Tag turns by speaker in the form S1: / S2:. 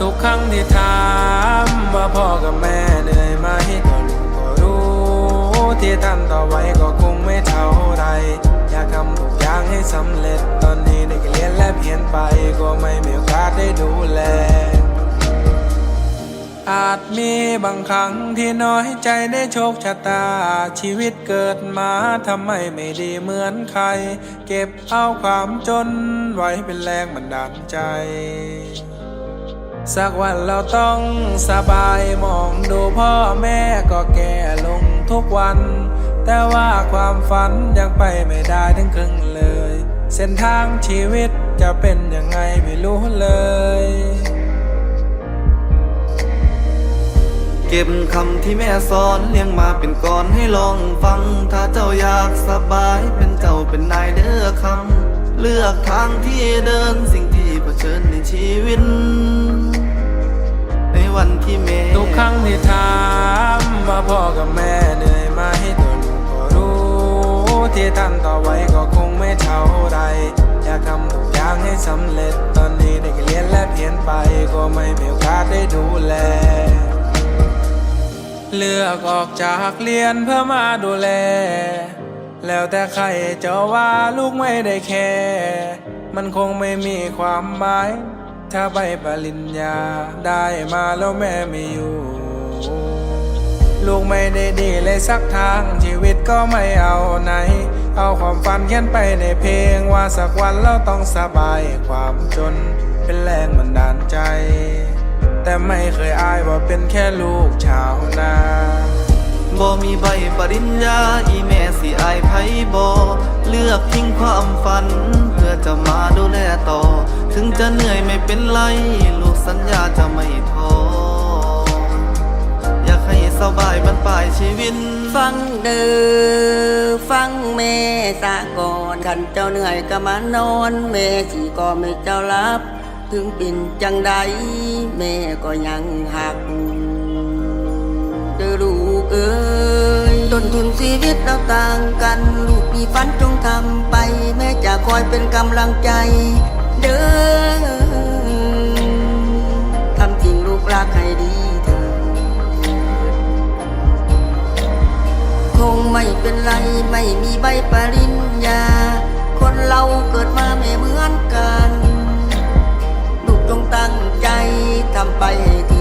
S1: ทุกครั้งที่ถามว่าพ่อกับแม่เหนื่อยไหมก็ลูกก็รู้ ที่ท่านต่อไว้ก็คงไม่เท่าไร อยากทำทุกอย่างให้สำเร็จตอนนี้ได้เรียนและเพียนไปก็ไม่มีโอกาสได้ดูแล อาจมีบางครั้งที่น้อยใจได้โชคชะตา ชีวิตเกิดมาทำไมไม่ดีเหมือนใคร เก็บเอาความจนไว้เป็นแรงบันดาลใจ สักวันเราต้องสบายมองดูพ่อแม่ก็แก่ลงทุกวัน แต่ว่าความฝันยังไปไม่ได้ถึงครึ่งเลย เส้นทางชีวิตจะเป็นยังไงไม่รู้เลย
S2: เก็บคำที่แม่สอนเลี้ยงมาเป็นก่อนให้ลองฟัง ถ้าเจ้าอยากสบายเป็นเจ้าเป็นนายเด้อคำเลือกทางที่เดินสิ่งที่เผชิญในชีวิต วันที่แม่
S1: ทุกครั้งที่ถามว่าพ่อกับแม่เหนื่อยไหมตัวลูกก็รู้ ที่ท่านต่อไว้ก็คงไม่เท่าไรอยากทำทุกอย่างให้สำเร็จตอนนี้ได้เรียนและเพียนไปก็ไม่มีโอกาสได้ดูแล เลือกออกจากเรียนเพื่อมาดูแล แล้วแต่ใครจะว่าลูกไม่ได้แคร์มันคงไม่มีความหมาย ถ้าใบปริญญาได้มาแล้วแม่ไม่อยู่ ลูกไม่ได้ดีเลยสักทางชีวิตก็ไม่เอาไหน เอาความฝันเขียนไปในเพลงว่าสักวันเราต้องสบายความจนเป็นแรงบันดาลใจ แต่ไม่เคยอายว่าเป็นแค่ลูกชาวนา
S2: บ่มีใบปริญญาอีแม่สิอายไผบ่เลือกทิ้งความฝัน จะมาดูแลต่อ ถึงจะเหนื่อยไม่เป็นไร ลูกสัญญาจะไม่ท้อ อยากให้สบายบรรปลายชีวิต
S3: ฟังเด้อฟังแม่สะก่อนขันเจ้าเหนื่อยก็มานอนแม่สิก็ไม่เจ้ารับ ถึงเป็นจังใดแม่ก็ยังหักเด้อลูกเอ้ย ต้นทุนชีวิตเราต่างกัน ลูกมีฝันจงทำไป แม่จะคอยเป็นกำลังใจ เด้อทำสิ่งลูกรักให้ดีเถิดคงไม่เป็นไรไม่มีใบปริญญา คนเราเกิดมาไม่เหมือนกัน ลูกจงตั้งใจทำไปให้